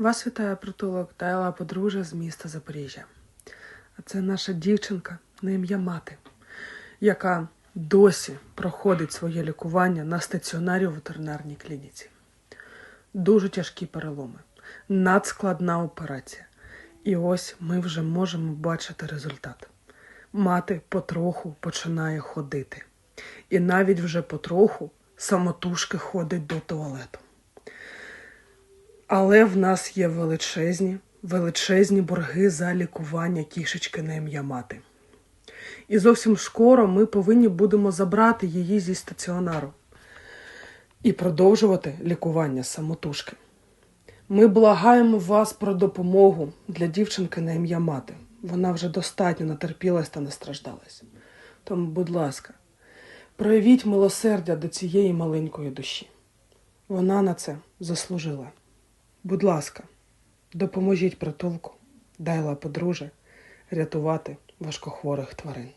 Вас вітає притулок Тайла подружжя з міста Запоріжжя. Це наша дівчинка на ім'я Мати, яка досі проходить своє лікування на стаціонарі у ветеринарній клініці. Дуже тяжкі переломи, надскладна операція. І ось ми вже можемо бачити результат. Мати потроху починає ходити. І навіть вже потроху самотужки ходить до туалету. Але в нас є величезні, величезні борги за лікування кішечки на ім'я мати. І зовсім скоро ми повинні будемо забрати її зі стаціонару і продовжувати лікування самотужки. Ми благаємо вас про допомогу для дівчинки на ім'я мати. Вона вже достатньо натерпілась та настраждалась. Тому, будь ласка, проявіть милосердя до цієї маленької душі. Вона на це заслужила. Будь ласка, допоможіть притулку, дайла подружжя рятувати важкохворих тварин.